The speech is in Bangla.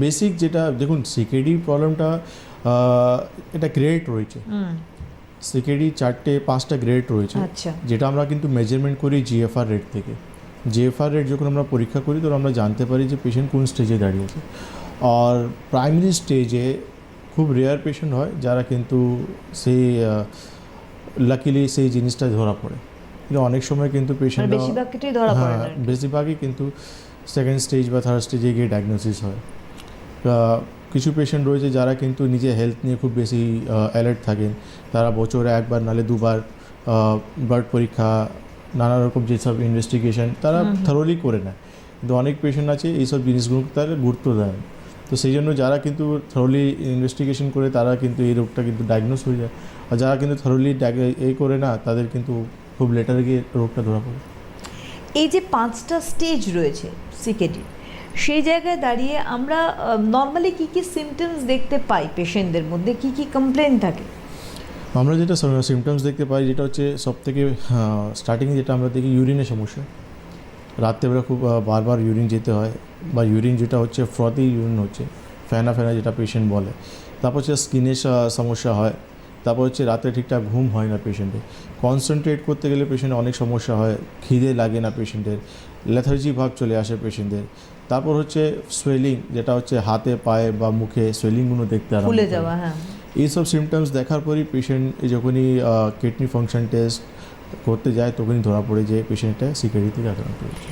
বেসিক যেটা দেখুন সিকেডি প্রবলেমটা এটা গ্রেড রয়েছে। সিকেডি চারটে পাঁচটা গ্রেড রয়েছে। আচ্ছা। যেটা আমরা কিন্তু মেজারমেন্ট করি জিএফআর রেট থেকে। জিএফআর রেট যখন আমরা পরীক্ষা করি তখন আমরা জানতে পারি যে পেশেন্ট কোন স্টেজে দাঁড়িয়েছে আর প্রাইমারি স্টেজে খুব রেয়ার পেশেন্ট হয় যারা কিন্তু সেই লাকিলি সেই জিনিসটা ধরা পড়ে। কিন্তু অনেক সময় কিন্তু মানে পেশেন্ট বেশিরভাগ পড়ে হ্যাঁ। বেশিরভাগই কিন্তু সেকেন্ড স্টেজ বা থার্ড স্টেজে গিয়ে ডায়াগনোসিস হয়। কিছু পেশেন্ট রয়েছে যারা কিন্তু নিজের হেলথ নিয়ে খুব বেশি অ্যালার্ট থাকেন তারা বছরে একবার নালে দুবার ব্লাড পরীক্ষা নানা রকম যেসব ইনভেস্টিগেশন তারা। থরোলি করে নেয় কিন্তু অনেক পেশেন্ট আছে এইসব জিনিসগুলো তারা গুরুত্ব দেয়। তো সেই জন্য যারা কিন্তু থরোলি ইনভেস্টিগেশন করে তারা কিন্তু এই রোগটা কিন্তু ডায়াগনোস হয়ে যায় আর যারা কিন্তু থরোলি এই করে না তাদের কিন্তু খুব লেটারে গিয়ে রোগটা ধরা পড়ে এই যে পাঁচটা স্টেজ রয়েছে সিকেডি সেই জায়গায় দাঁড়িয়ে আমরা নর্মালি কি কি সিমটমস দেখতে পাই পেশেন্টদের মধ্যে? কি কি কমপ্লেন থাকে? আমরা যেটা সিমটমস দেখতে পাই, যেটা হচ্ছে সব থেকে স্টার্টিংয়ে যেটা আমরা দেখি ইউরিনের সমস্যা। রাত্রেবেলা খুব বারবার ইউরিন যেতে হয়, বা ইউরিন যেটা হচ্ছে ফ্রতি ইউরিন হচ্ছে, ফেনা ফেনা যেটা পেশেন্ট বলে। তারপর হচ্ছে স্কিনের সমস্যা হয়, তারপর হচ্ছে রাতে ঠিকঠাক ঘুম হয় না পেশেন্টের কনসেন্ট্রেট করতে গেলে পেশেন্টের অনেক সমস্যা হয়, খিদে লাগে না পেশেন্টের লেথার্জি ভাব চলে আসে পেশেন্টের তারপর হচ্ছে সোয়েলিং যেটা হচ্ছে হাতে পায়ে বা মুখে সোয়েলিংগুলো দেখতে আরম্ভ ফুলে যাওয়া হ্যাঁ। এইসব সিমটমস দেখার পরই পেশেন্ট যখনই কিডনি ফাংশন টেস্ট করতে যায় তখনই ধরা পড়ে যে পেশেন্টটা সিকিউরিটি আক্রান্ত হয়েছে।